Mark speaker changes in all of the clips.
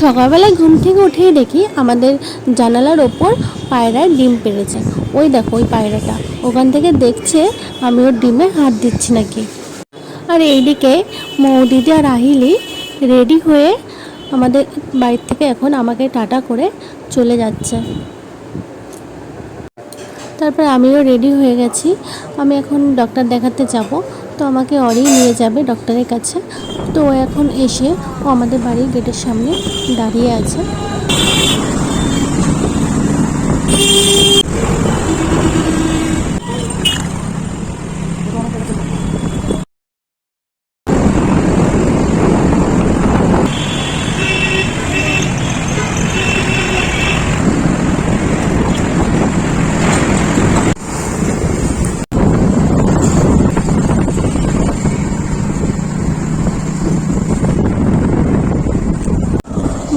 Speaker 1: সকালবেলায় ঘুম থেকে উঠেই দেখি আমাদের জানালার ওপর পায়রার ডিম পেড়েছে। ওই দেখো, ওই পায়রাটা। ওখান থেকে দেখছে আমি ওর ডিমে হাত দিচ্ছি নাকি। আর এইদিকে মৌদিদি আর আহিলি রেডি হয়ে আমাদের বাড়ির থেকে এখন আমাকে টাটা করে চলে যাচ্ছে। তারপর আমিও রেডি হয়ে গেছি। আমি এখন ডক্টর দেখাতে যাব। তো আমাকে অরেই নিয়ে যাবে ডক্টরের কাছে। তো এখন এসে ও আমাদের বাড়ির গেটের সামনে দাঁড়িয়ে আছে।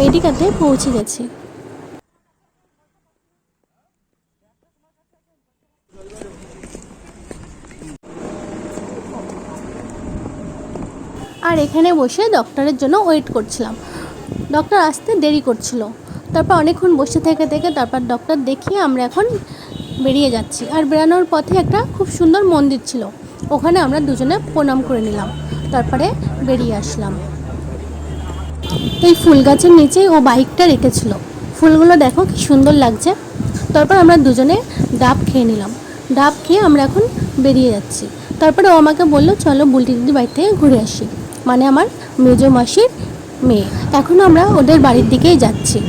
Speaker 1: মেডিকাতে পৌঁছে গেছি। আর এখানে বসে ডক্টরের জন্য ওয়েট করছিলাম। ডক্টর আসতে দেরি করছিল। তারপর অনেকক্ষণ বসে থেকে থেকে তারপর ডক্টর দেখিয়ে আমরা এখন বেরিয়ে যাচ্ছি। আর বেরানোর পথে একটা খুব সুন্দর মন্দির ছিল। ওখানে আমরা দুজনে প্রণাম করে নিলাম। তারপরে বেরিয়ে আসলাম। এই ফুল গাছের নিচেই ও বাইকটা রেখেছিল। ফুলগুলো দেখো কি সুন্দর লাগছে। তারপর আমরা দুজনে ডাব খেয়ে নিলাম। ডাব খেয়ে আমরা এখন বেরিয়ে যাচ্ছি। তারপরে ও আমাকে বলল, চলো বুলটি দিদি বাড়ি থেকে ঘুরে আসি। মানে আমার মেজো মাসির মেয়ে। এখন আমরা ওদের বাড়ির দিকেই যাচ্ছি।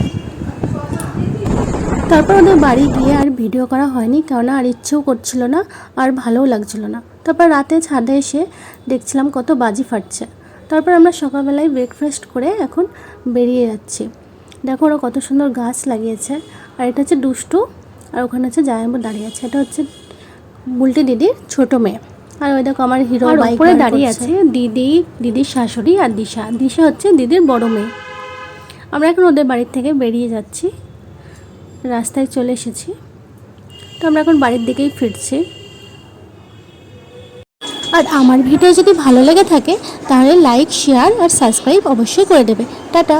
Speaker 1: তারপর ওদের বাড়ি গিয়ে আর ভিডিও করা হয়নি, কেননা আর ইচ্ছেও করছিল না, আর ভালোও লাগছিল না। তারপর রাতে ছাদে এসে দেখছিলাম কত বাজি ফাটছে। তারপর আমরা সকালবেলায় ব্রেকফাস্ট করে এখন বেরিয়ে যাচ্ছি। দেখো ওরা কত সুন্দর গাছ লাগিয়েছে। আর এটা হচ্ছে দুষ্টু আর ওখানে হচ্ছে জায়াম্বু দাঁড়িয়ে আছে। এটা হচ্ছে বুলটি দিদির ছোট মেয়ে। আর ওই দেখো আমার হিরো দাঁড়িয়ে
Speaker 2: দাঁড়িয়ে
Speaker 1: আছে দিদি দিদির শাশুড়ি আর দিশা। দিশা হচ্ছে দিদির বড় মেয়ে। আমরা এখন ওদের বাড়ির থেকে বেরিয়ে যাচ্ছি। রাস্তায় চলে এসেছি। তো আমরা এখন বাড়ির দিকেই ফিরছি। আর আমার ভিডিও যদি ভালো লেগে থাকে, তাহলে লাইক শেয়ার আর সাবস্ক্রাইব অবশ্যই করে দেবে। টাটা।